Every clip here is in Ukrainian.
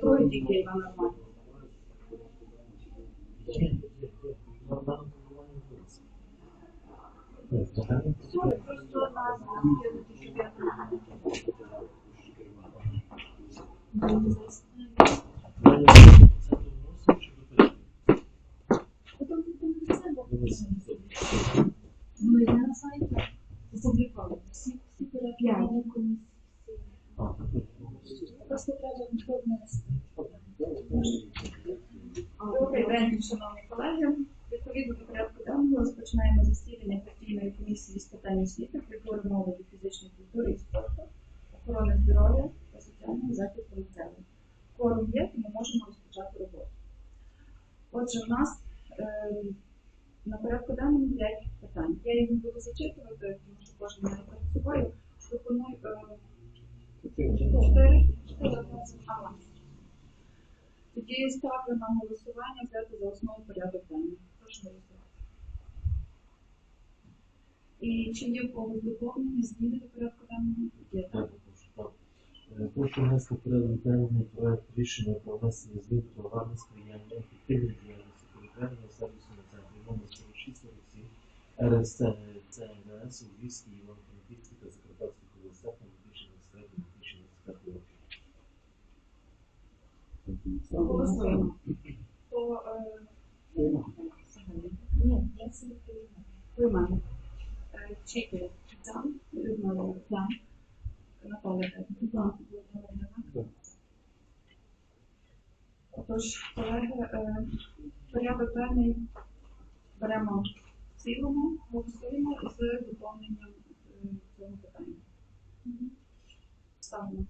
перше, е, друге тільки Іван нормально. Все, просто назва скинути, щоб я Потім ти це Ну, я на сайті опублікувала. Всі, всі перегляди комісії. Просто треба внести. Добрий день, шановні колеги. Відповідно до порядку денного розпочинаємо засідання постійної комісії з питань освіти, культури, молоді, фізичної культури і спорту, охорони здоров'я та соціального захисту ліцею. Форум є, тому можемо розпочати роботу. Отже, в нас е, на порядку денному 5 питань. Я їх не буду зачитувати, тому що кожен має перед собою. Пропоную е, чотири, ага. Тоді ставлю на голосування взяти за основу порядок денний. Прошу голосувати. І чи є в когось доповнення, зміни до порядку денного? Є, так? Прошу внести порядок денний проект рішення про внесення змін до програми сприяння ефективній діяльності територіального сервісу на центрі номер 46 47 РСЦ ЦНС у Львівській, Івано-Франківській та Закарпатських областях на 2023-2024 роки. Голосуємо. То е, ні, я це приймаю. Е, Чекер, Цан, Людмила, Цан, Наталя, Цан, Отож, колеги, е, порядок денний беремо в цілому, голосуємо з доповненням е, цього питання. Ставимо.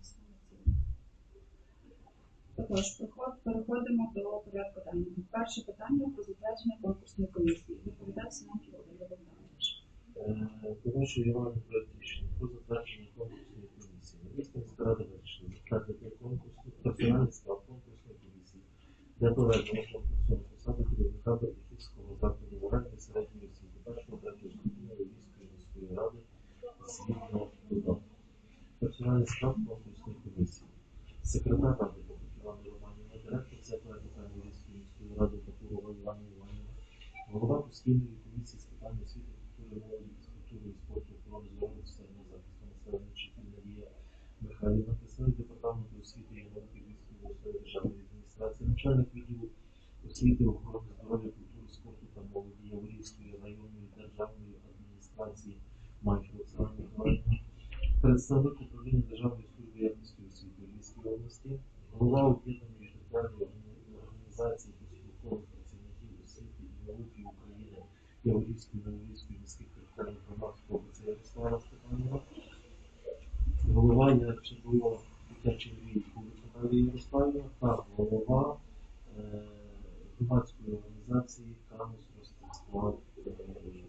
Також переходимо до порядку денного. Перше питання про затвердження конкурсної комісії. Доповідає Сімонків Володимир Богданович. Е, Тому що Іван проект рішення про затвердження конкурсної комісії. Львівська міська рада вирішила затвердити конкурсну персональний склад конкурсної комісії для проведення конкурсу на посаду керівника Бердихівського закладу загальної середньої освіти першого третього ступеня Львівської міської ради освітнього додатку. Персональний склад конкурсної комісії. Секретар ради Івана Романівна, директор центру питань міської ради Папурова Івана Іванівна, голова постійної комісії з питань освіти, культури, молоді, фізкультури і спорту, охорони здоров'я, соціального захисту населення Чіпіль Надія Михайлівна, представник департаменту освіти і науки Львівської обласної державної адміністрації, начальник відділу освіти, охорони здоров'я, культури, спорту та молоді Яворівської районної державної адміністрації Майкл Оксана Миколаївна, представник управління Державної служби якості освіти Львівської області, голова об'єднаної територіальної організації профспілкових працівників освіти і науки України Яворівської Новолівської міських територіальних громад області Ярослава Степанова, голова Ярчевого дитячого відділу Наталії Ярославівна та голова е, громадської організації Камус Ростислав,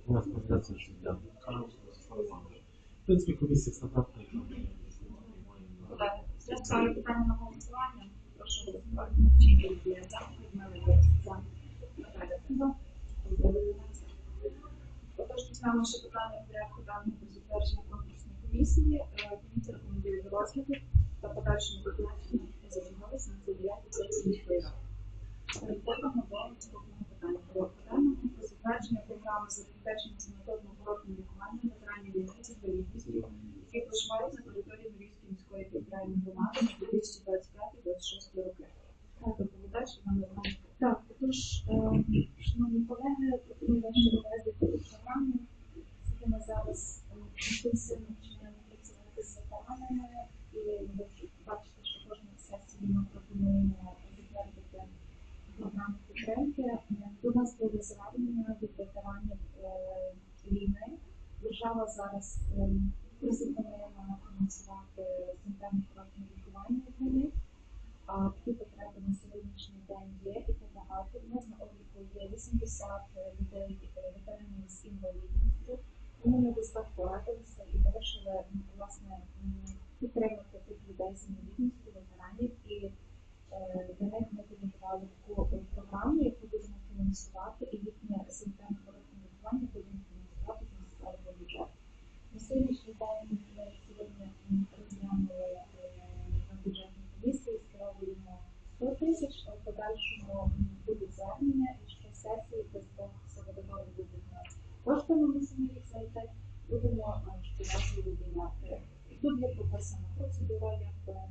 громадська організація Шутян, Камус Ростислав Іванович. В принципі, комісія стандартна. Я ставлю питання на голосування. Прошу голосувати. Отож, почнемо ще питання порядку денного про затвердження конкурсної комісії. Е, Комісія рекомендує до розгляду та подальшому виконання зацікавилися на діяльності сесії міської ради. До наступного питання порядку денного про затвердження програми забезпечення санаторного курортного лікування ветеранів війни з інвалідністю, які проживають на території Львівської міської територіальної громади на 2025-2026 роки. Доповідач Іван Романович. Так, тож, е, шановні колеги, пропоную ваші до програми, з якими зараз е, інтенсивно починаємо працювати з ветеранами, і бачите, що кожної сесії ми пропонуємо затвердити програму підтримки. До нас буде звернення від ветеранів е, війни. Держава зараз призупинила фінансувати центральне курортне лікування для них. А такі потреби на сьогоднішній день є і побагато. У нас на обліку є 80 людей, е, ветеранів з інвалідністю. Тому ми десь так порадилися і вирішили м, власне м, підтримати тих людей з інвалідністю, ветеранів. І е, для них ми підготували таку е, програму, яку будемо фінансувати, і їхнє санітарне коротне лікування будемо фінансувати з місцевого бюджету. На сьогоднішній день ми сьогодні м, розглянули е, на бюджетній комісії, скеровуємо звернення, і що сесії без того все вододоли будуть на коштами ми самі їх знайти, будемо е, щоразу виділяти. І Тут є прописана процедура, як е,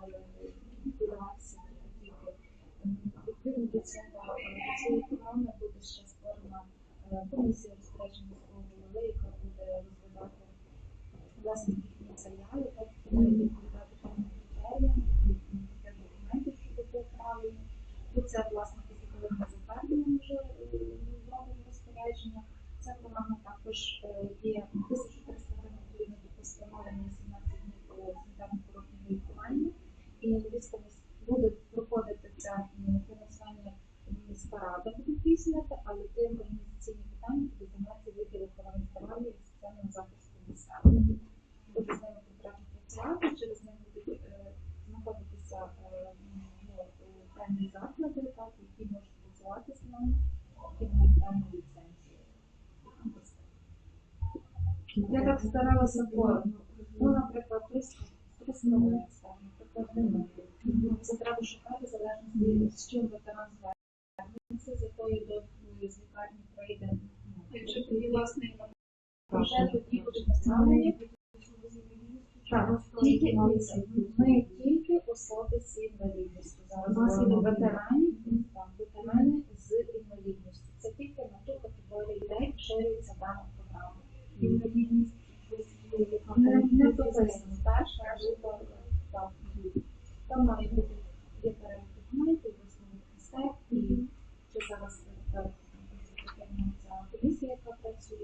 має відбуватися тільки. Відповідно до цього е, до цієї програми буде ще створена е, комісія розпорядження міського голови, яка буде розглядати власне їхні заяви, так буде відповідати певним критеріям, як документів, що буде правильно. Тут це власне після коли ми затвердимо вже е, зробимо розпорядження. Ця програма також е, є 1300 гривень відповідно до постанови на 18 днів по санітарно-курортному лікуванню. І Львівська міс- буде проходити це м, фінансування міська буде здійснювати, але тим організаційні питання буде займатися відділ охорони здоров'я і соціального захисту населення. Буде з ними конкретно працювати, через них будуть е, знаходитися е, ну, певні заклади, які можуть працювати з нами, які мають певну ліцензію. Я так старалася коротко. Ну, наприклад, представництво, наприклад, немає. Це треба шукати в залежності, з чим ветеран звернеться, з якою довгою з лікарні пройде. Вже тоді, власне, Вже тоді будуть наставлені. Так, Тільки ми тільки особи з інвалідністю. Зараз У нас є ветеранів, ветерани з інвалідністю. Це тільки на ту категорію людей поширюється дана програма. інвалідність Не, прописано. Так. Там має бути є документів, висновок містек і чи зараз е, ця комісія, яка працює,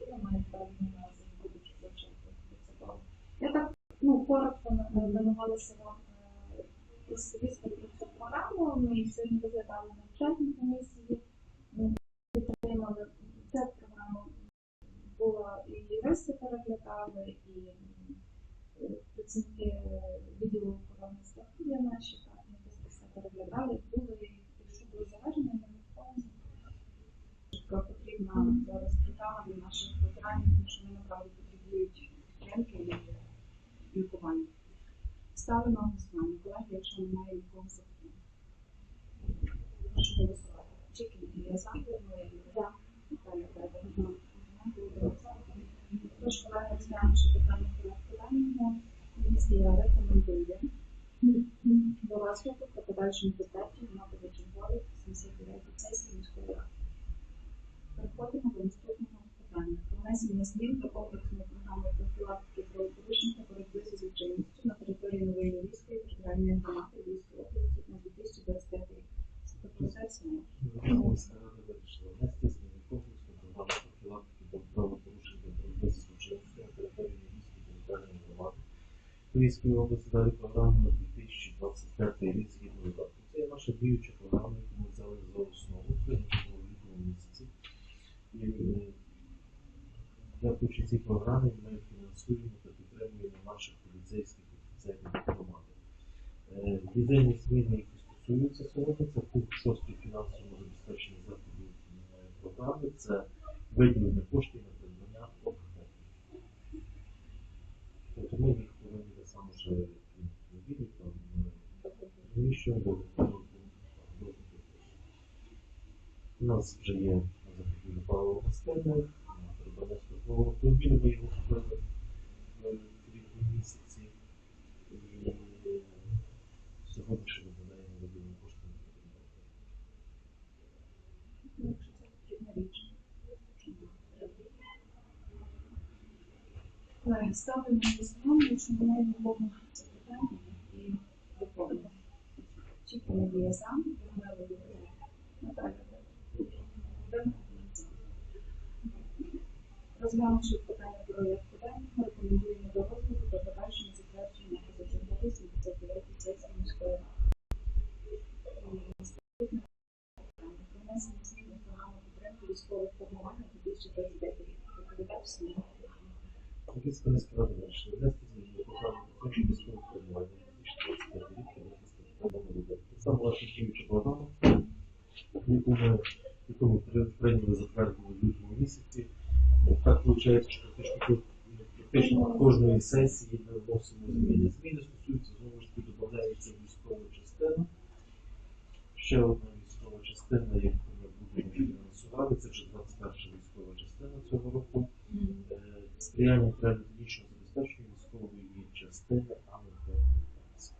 і має певні назви, будуть вивчати процедуру. Я так ну, коротко на- намагалася вам е, розповісти про цю програму. Ми сьогодні розглядали на бюджетній комісії. Ми підтримали цю програму була і юристи переглядали, і е, працівники е, відділу охорони здоров'я наші ми все переглядали, були якщо були зауваження, ми виходимо. яка потрібна зараз програма для наших ветеранів, тому що вони направді потребують підтримки і лікування. Ставлю на голосування. Колеги, якщо немає нікого запитань. Прошу голосувати. Чекін, я за, Так. Колеги, розглянувши питання порядку денного, комісія рекомендує до розгляду про подальшому підтвердження на позачерговій 79 сесії міської ради. Переходимо до наступного питання. Про внесення змін до комплексної програми профілактики правопорушень та боротьби зі злочинністю на території Нової Львівської територіальної громади Львівської області на 2025 рік. Це процес Міська рада вирішила внести зміни в комплексну програму профілактики та правопорушень та боротьби з злочинністю на території Львівської територіальної громади області далі програму на 2025 рік згідно видатку. Це є наша діюча програма, яку ми взяли за основу прийняту в лютому місяці. І е, дякуючи цій програмі ми фінансуємо та підтримуємо наших поліцейських офіцерів громади. Єдині зміни, які стосуються сьогодні, це пункт 6 фінансового забезпечення заходів програми, це виділення коштів на придбання обхватів. Тобто ми їх повинні так само вже відділити, там е, розміщуємо до У нас вже є на закупівлю паливо-мастильних, на придбання службового автомобіля, ми його купили в квітні місяці. І е, сьогодні ще викладаємо виділені кошти на придбання. Якщо це потрібна річ. Колеги, ставлю на немає нікого запитання і доповнення. Чітко не є за, Наталя Розглянувши питання проєкту денного, рекомендуємо до розгляду та подальшому затвердження позачергової 79 сесії міської ради. Внесення змін програми підтримки військових формувань на 2025 рік. Доповідач Сміх. Львівська міська рада вирішила підтримки військового формування на 2025 рік роботи. Це саме наша діюча програма, яку ми, прийняли затвердили в лютому місяці. Так виходить, що практично практично кожної сесії ми вносимо зміни. Зміни стосуються знову ж таки додається військова частина. Ще одна військова частина. яку ми будемо фінансувати, це вже 21 військова частина цього року. Е, Сприяння матеріально-технічного забезпечення 4, а не 19.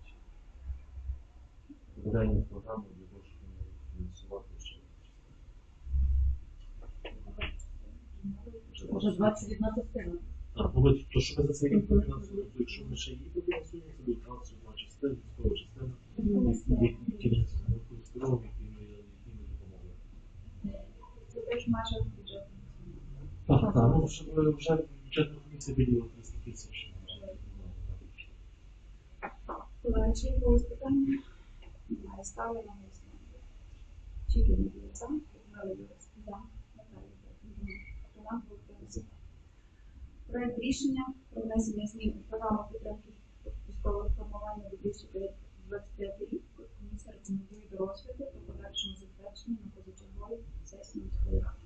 Дані програми вирішуємо фінансувати ще. Вже 20 від нас активно. Так, ну то, що ми за це фінансуємо, якщо ми ще її фінансуємо, це буде 21 частина, військова частина, які ми використовуємо, які ми допомогли. Це теж майже бюджетна. Так, так, ну, вже бюджетна комісія виділила чи якогось питання? Немає. Ставлю на голосування. Чіки не буде за. За. Наталія Юрис. Роман Богдан. Проект рішення про внесення змін у програму підтримки військового формування 2025 рік. Комісія рекомендує до розгляду та подальшому затвердженню на позачерговій сесії міської ради.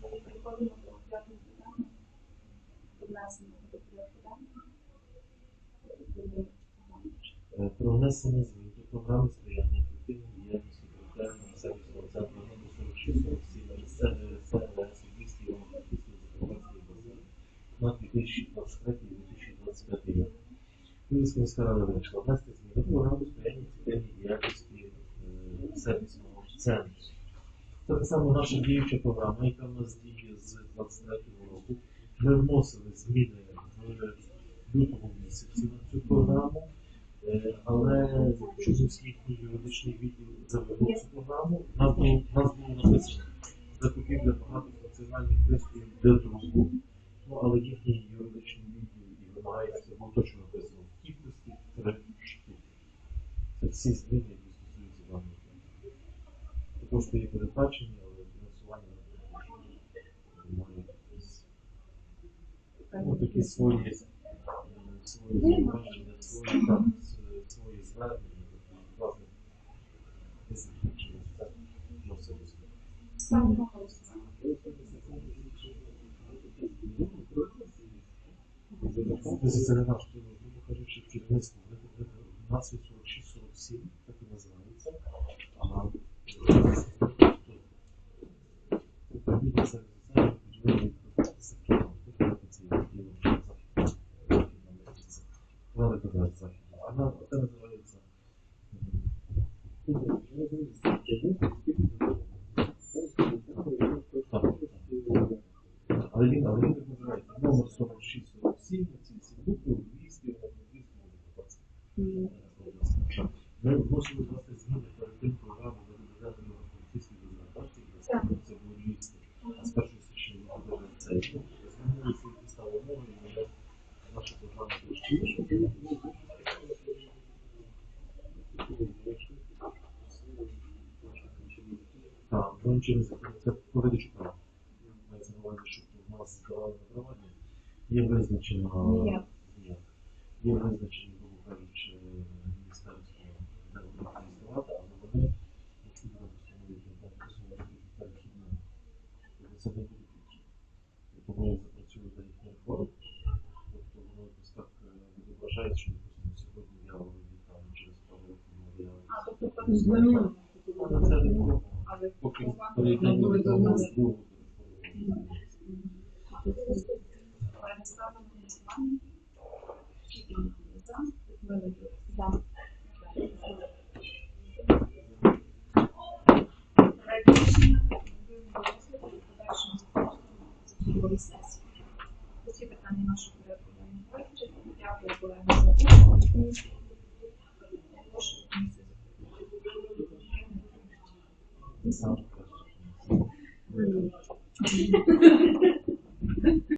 Переходимо до п'ятого питання. До внесення до порядку денного. Е, Про внесення змін до програми сприяння ефективної діяльності територіального сервісного центру номер 46 47 СНС 200 Івано-Франківської Закарпатської області на 2023-2025 рік. Київська міська рада вирішила внести зміни до програми сприяння ефективній діяльності е, сервісного центру. Це так само наша діюча програма, яка в нас діє з 23 року. Ми вносили зміни в лютому місяці на цю програму. Але чомусь юридичний відділ завели цю програму. Нас було, нас було написано закупівля багатофункціональних пристроїв для друку. Ну, але їхній юридичний відділ і вимагається, було точно написано в кількості штуки. Це всі зміни, які стосуються програми. Також є передбачені, але фінансування має якісь ну, такі свої, свої зауваження, свої, так, с- свої звернення, власне, десь через це вносили зміни. Ставлю на голосування. Це це не грубо кажучи, керівництво. Вони вони- У нас є 46-47, так і називається. А управління це це поділили за Києвом. Тобто це є Києвом, Західна Західна Медицина. Вона казати Західна. А на- це називається так, так. Але він, але він так називається номер 4647, ці всі букви, львівські, англійські, музикації. Ми вносили власне зміни перед тим програму для доведення поліцейської безпечності, це було львівське, а з 1 січня ми подали цей. Змінилися які стали умови, і ми наша програма трошки. Так, ну через це поведучи право. Мається на увазі, що в нас здавали направлення. Є визначено. Ні. Ні. Є визначені, грубо кажучи, міністерство, де вони будуть здавати, але вони, посилати перехідну, то це не буде підхід. Тобто воно запрацює за їхній реформ, тобто воно якось так е, відображає, що допустимо сьогодні я там через пару років. А, тобто так, Змінили. Але це не було. Поки перейдемо до. Колеги, ставлю голосування. Не за, Людмила За.